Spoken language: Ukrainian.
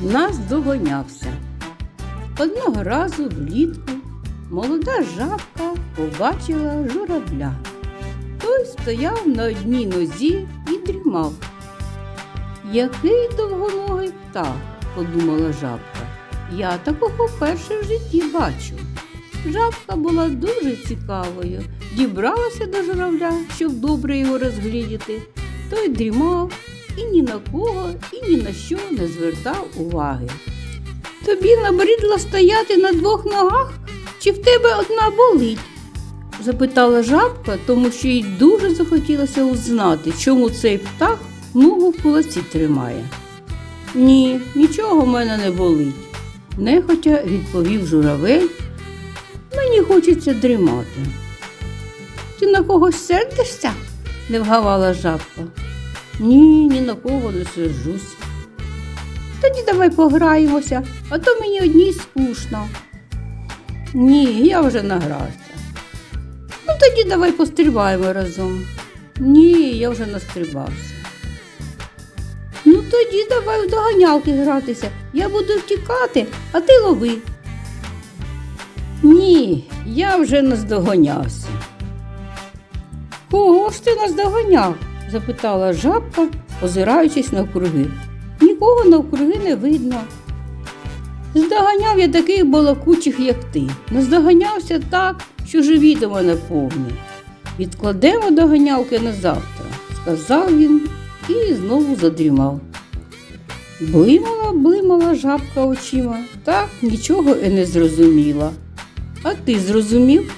наздоганявся. Одного разу влітку молода жабка побачила журавля. Той стояв на одній нозі і дрімав. Який довгоногий птах, подумала жабка. Я такого вперше в житті бачу. Жабка була дуже цікавою, дібралася до журавля, щоб добре його розглядіти. Той дрімав на і ні на що не звертав уваги. Тобі набридло стояти на двох ногах, чи в тебе одна болить? запитала жабка, тому що їй дуже захотілося узнати, чому цей птах ногу в кулаці тримає. Ні, нічого в мене не болить, нехотя відповів журавель. Мені хочеться дрімати. Ти на когось сердишся? не вгавала жабка. Ні, ні на кого не сержусь. Тоді давай пограємося, а то мені одній скучно. Ні, я вже награвся. Ну тоді давай пострибаємо разом. Ні, я вже настрибався. Ну тоді давай в доганялки гратися. Я буду втікати, а ти лови. Ні, я вже наздоганявся. Кого ж ти наздоганяв? Запитала жабка, озираючись навкруги. Нікого навкруги не видно. Здоганяв я таких балакучих, як ти. Наздоганявся так, що живіт у мене повний. Відкладемо доганялки на завтра, сказав він і знову задрімав. Блимала, блимала жабка очима, так нічого і не зрозуміла. А ти зрозумів?